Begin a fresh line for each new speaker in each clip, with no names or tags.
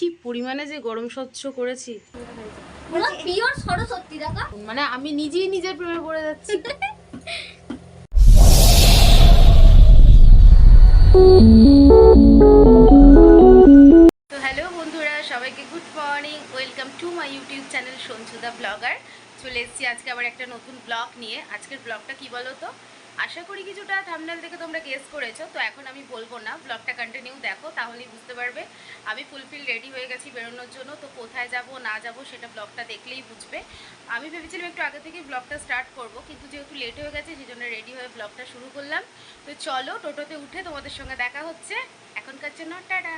কি পরিমাণে যে গরম সহ্য করেছি। মানে আমি নিজেই নিজের প্রেমে পড়ে যাচ্ছি। তো হ্যালো বন্ধুরা সবাইকে good morning welcome to my YouTube channel blogger চলে এসেছি আজকে আবার একটা নতুন ব্লগ নিয়ে। আজকের ব্লগটা কি বলো তো আশা করি কিছুটা থামনেল দেখে তোমরা গেস করেছ, তো এখন আমি বলব না ব্লগটা কন্টিনিউ দেখো, তাহলেই বুঝতে পারবে। আমি ফুলফিল রেডি হয়ে গেছি বেরোনোর জন্য, তো কোথায় যাব, না যাব, সেটা ব্লগটা দেখলেই বুঝবে। আমি ভেবেছিলাম একটু আগে থেকে ব্লগটা স্টার্ট করব, কিন্তু যেহেতু লেট হয়ে গেছে সেই জন্য রেডি হয়ে ব্লগটা শুরু করলাম। তো চলো, টোটোতে উঠে তোমাদের সঙ্গে দেখা হচ্ছে। এখনকার জন্য টাটা।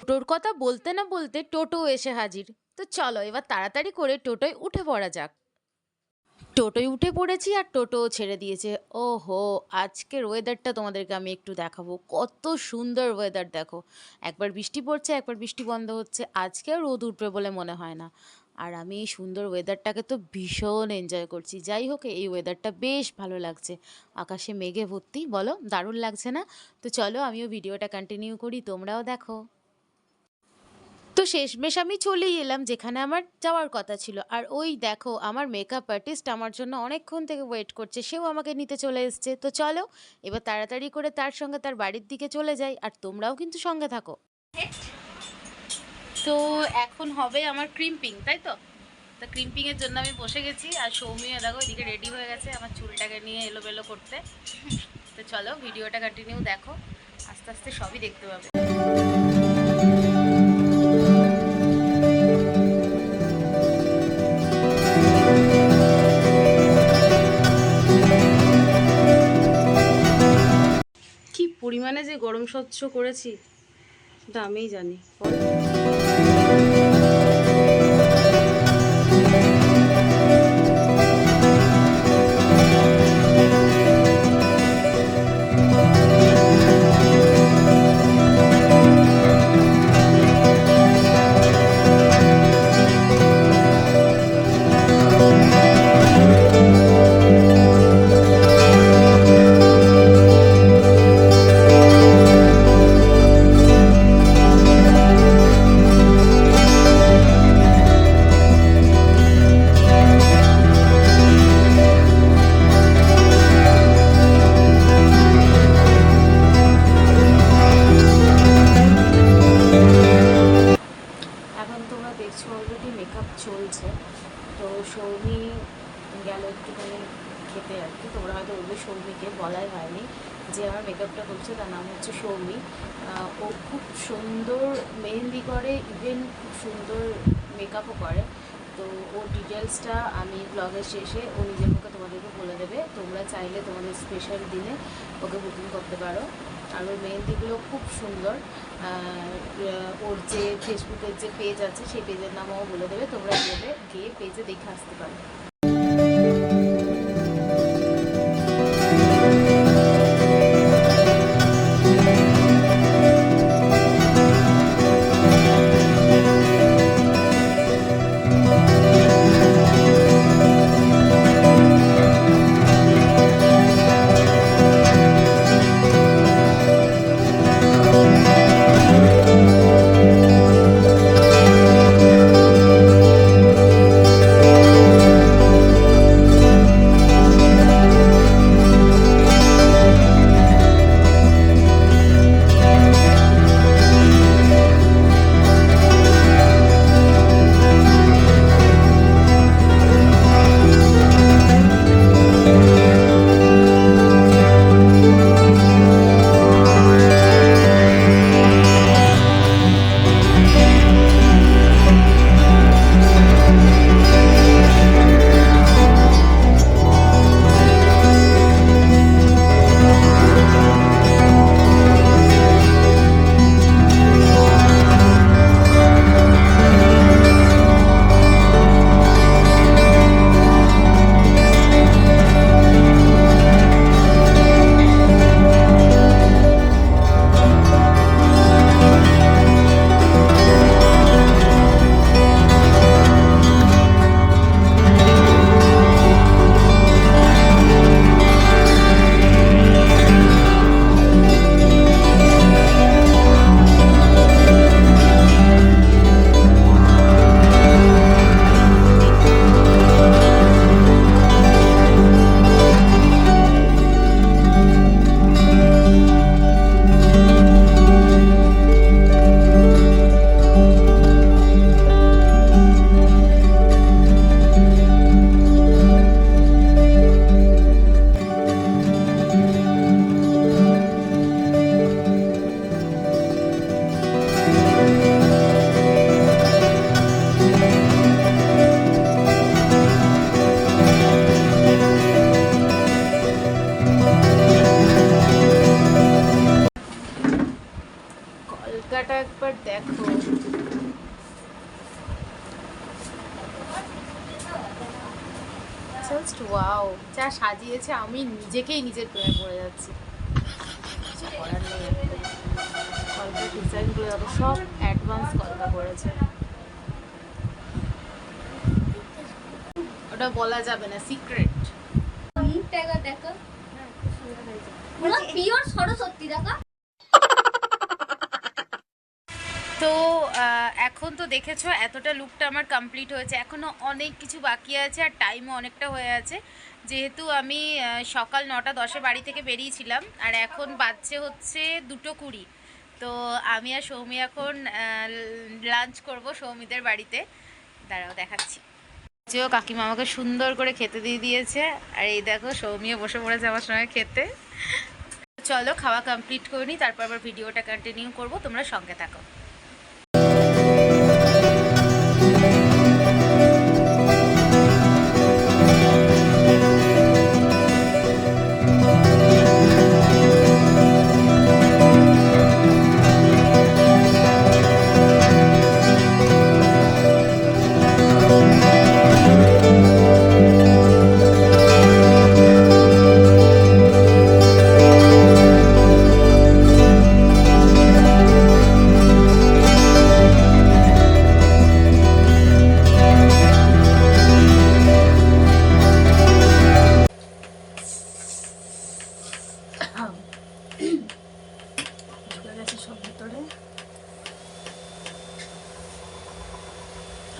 টোটোর কথা বলতে না বলতে টোটো এসে হাজির। তো চলো, এবার তাড়াতাড়ি করে টোটোয় উঠে পড়া যাক। টোটোয় উঠে পড়েছি আর টোটো ছেড়ে দিয়েছে। ওহো, আজকের ওয়েদারটা তোমাদেরকে আমি একটু দেখাবো। কত সুন্দর ওয়েদার দেখো। একবার বৃষ্টি পড়ছে, একবার বৃষ্টি বন্ধ হচ্ছে। আজকে আর রোদ উঠবে বলে মনে হয় না। আর আমি এই সুন্দর ওয়েদারটাকে তো ভীষণ এনজয় করছি। যাই হোক, এই ওয়েদারটা বেশ ভালো লাগছে। আকাশে মেঘে ভর্তি, বলো, দারুণ লাগছে না? তো চলো, আমিও ভিডিওটা কন্টিনিউ করি, তোমরাও দেখো। তো শেষমেশ আমি চলেই এলাম, যেখানে আমার যাওয়ার কথা ছিল। আর ওই দেখো, আমার মেকআপ আর্টিস্ট আমার জন্য অনেকক্ষণ থেকে ওয়েট করছে, সেও আমাকে নিতে চলে এসছে। তো চলো, এবার তাড়াতাড়ি করে তার সঙ্গে তার বাড়ির দিকে চলে যাই, আর তোমরাও কিন্তু সঙ্গে থাকো। তো এখন হবে আমার ক্রিম্পিং তাই তো? তো ক্রিম্পিংয়ের জন্য আমি বসে গেছি, আর সৌমিও দেখো এদিকে রেডি হয়ে গেছে আমার চুলটাকে নিয়ে এলোমেলো করতে। তো চলো ভিডিওটা কন্টিনিউ দেখো। আস্তে আস্তে সবই দেখতে পাবে। পরিমাণে যে গরম স্বচ্ছ করেছি সেটা আমিই জানি। খেতে আর কি। তোমরা হয়তো বলবে সৌমিকে, বলাই হয়নি যে আমার মেকআপটা করছে তার নাম হচ্ছে সৌমি। ও খুব সুন্দর মেহেন্দি করে ইভেন খুব সুন্দর মেকআপও করে। তো ওর ডিটেলসটা আমি ব্লগের শেষে, ও নিজের মুখে তোমাদেরকে বলে দেবে। তোমরা চাইলে তোমাদের স্পেশাল দিনে ওকে বুকিং করতে পারো। আর ওর মেহেন্দিগুলো খুব সুন্দর। ওর যে ফেসবুকের যে পেজ আছে, সেই পেজের নামও বলে দেবে। তোমরা গেলে, গিয়ে পেজে দেখে আসতে পারো। জাস্ট ওয়াও যা সাজিয়েছে আমি নিজেকেই নিজের প্রেমে পড়ে যাচ্ছি। করার নেই কলকার ডিজাইনগুলো দেখো সব অ্যাডভান্স কলকা করেছে। ওটা বলা যাবে না সিক্রেট
মুখটা একবার দেখো। পিওর সরস্বতী দেখো।
তো এখন তো দেখেছ এতটা লুকটা আমার কমপ্লিট হয়েছে। এখনও অনেক কিছু বাকি আছে আর টাইমও অনেকটা হয়ে আছে। যেহেতু আমি সকাল নটা দশে বাড়ি থেকে বেরিয়েছিলাম আর এখন বাজছে হচ্ছে দুটো কুড়ি। তো আমি আর সৌমি এখন লাঞ্চ করব সৌমিদের বাড়িতে। দাঁড়াও, দেখাচ্ছি। যে কাকিমা আমাকে সুন্দর করে খেতে দিয়ে দিয়েছে। আর এই দেখো, সৌমিও বসে পড়েছে আমার সঙ্গে খেতে। চলো, খাওয়া কমপ্লিট করে নিই তারপর আবার ভিডিওটা কন্টিনিউ করব। তোমরা সঙ্গে থাকো।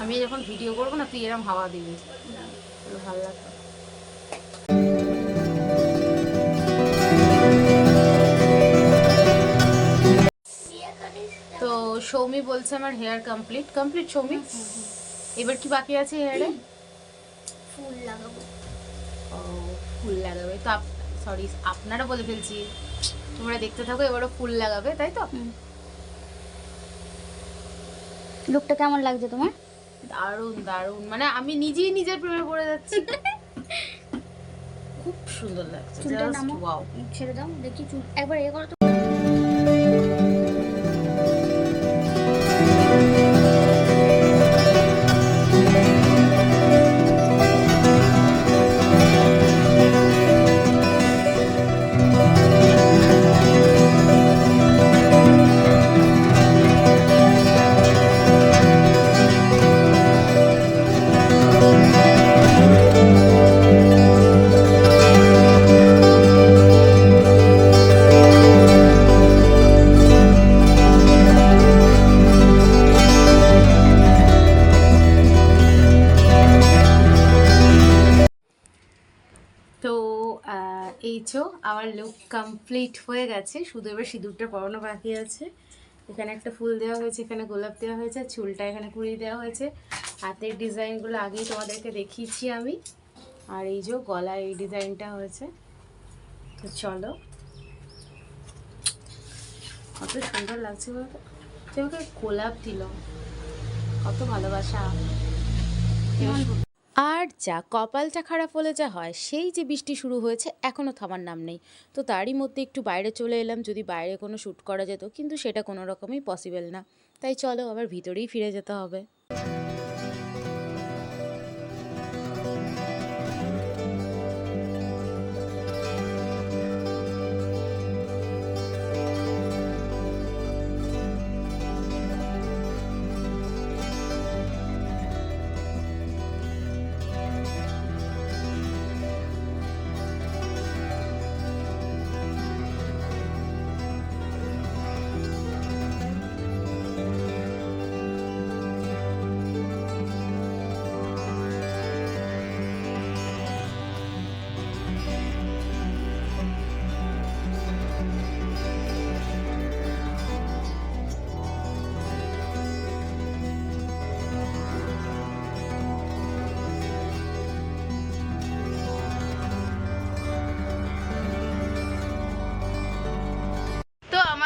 আমি যখন ভিডিও করব না তুই এরকম হাওয়া দিবি। ভালো লাগবে। তো সৌমি বলছে আমার হেয়ার কমপ্লিট কমপ্লিট সৌমি? এবার কি বাকি আছে হেয়ারে
ফুল লাগাবো।
ও ফুল লাগাবে। তো সরি আপনারা বলে ফেলছি। তোমরা দেখতে থাকো এবারও ফুল লাগাবে তাই তো?
লুকটা কেমন লাগছে তোমার?
দারুণ দারুণ মানে আমি নিজেই নিজের প্রেমে পড়ে যাচ্ছি। খুব সুন্দর লাগছে জাস্ট ওয়াও
ছেড়ে দাও দেখি চুল। একবার এ করো
কমপ্লিট হয়ে গেছে। শুধু এবার সিঁদুরটা পরানো বাকি আছে। এখানে একটা ফুল দেওয়া হয়েছে, এখানে গোলাপ দেওয়া হয়েছে চুলটা এখানে কুড়িয়ে দেওয়া হয়েছে। হাতের ডিজাইনগুলো আগেই তোমাদেরকে দেখিয়েছি আমি। আর এই যে গলায় এই ডিজাইনটা হয়েছে। তো চলো। কত সুন্দর লাগছে বলতো? আমাকে গোলাপ দিল কত ভালোবাসা। আর যা কপালটা খারাপ হলে যা হয়, সেই যে বৃষ্টি শুরু হয়েছে এখনও থামার নাম নেই। তো তারই মধ্যে একটু বাইরে চলে এলাম, যদি বাইরে কোনো শ্যুট করা যেত, কিন্তু সেটা কোনো রকমই পসিবল না। তাই চলো আবার ভিতরেই ফিরে যেতে হবে।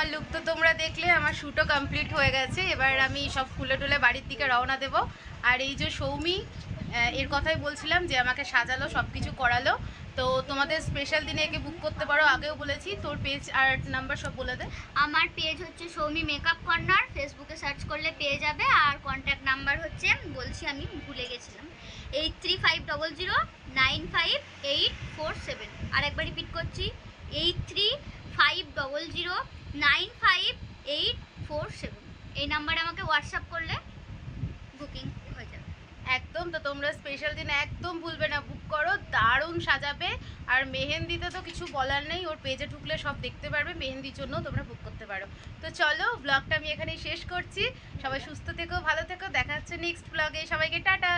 আমার লুক তো তোমরা দেখলে, আমার শ্যুটও কমপ্লিট হয়ে গেছে। এবার আমি সব ফুলে টুলে বাড়ির দিকে রওনা দেব। আর এই যে সৌমি এর কথাই বলছিলাম যে আমাকে সাজালো সব কিছু করালো। তো তোমাদের স্পেশাল দিনে একে বুক করতে পারো, আগেও বলেছি। তোর পেজ আর নাম্বার সব বলে দে।
আমার পেজ হচ্ছে সৌমি মেকআপ কর্নার ফেসবুকে সার্চ করলে পেয়ে যাবে। আর কন্ট্যাক্ট নাম্বার হচ্ছে, বলছি আমি ভুলে গেছিলাম। Eight three five double zero nine five eight four seven আর একবার রিপিট করছি eight three five double zero nine five eight four seven. এই নাম্বারে আমাকে হোয়াটসঅ্যাপ করলে বুকিং হয়ে যাবে।
একদম তো, তোমরা স্পেশাল দিন একদম ভুলবে না। বুক করো, দারুণ সাজাবে। আর মেহেন্দিতে তো কিছু বলার নেই, ওর পেজে ঢুকলে সব দেখতে পারবে, মেহেন্দির জন্য তোমরা বুক করতে পারো। তো চলো ব্লগটা আমি এখানেই শেষ করছি। সবাই সুস্থ থেকো, ভালো থেকো, দেখা হচ্ছে নেক্সট ব্লগে সবাইকে টাটা!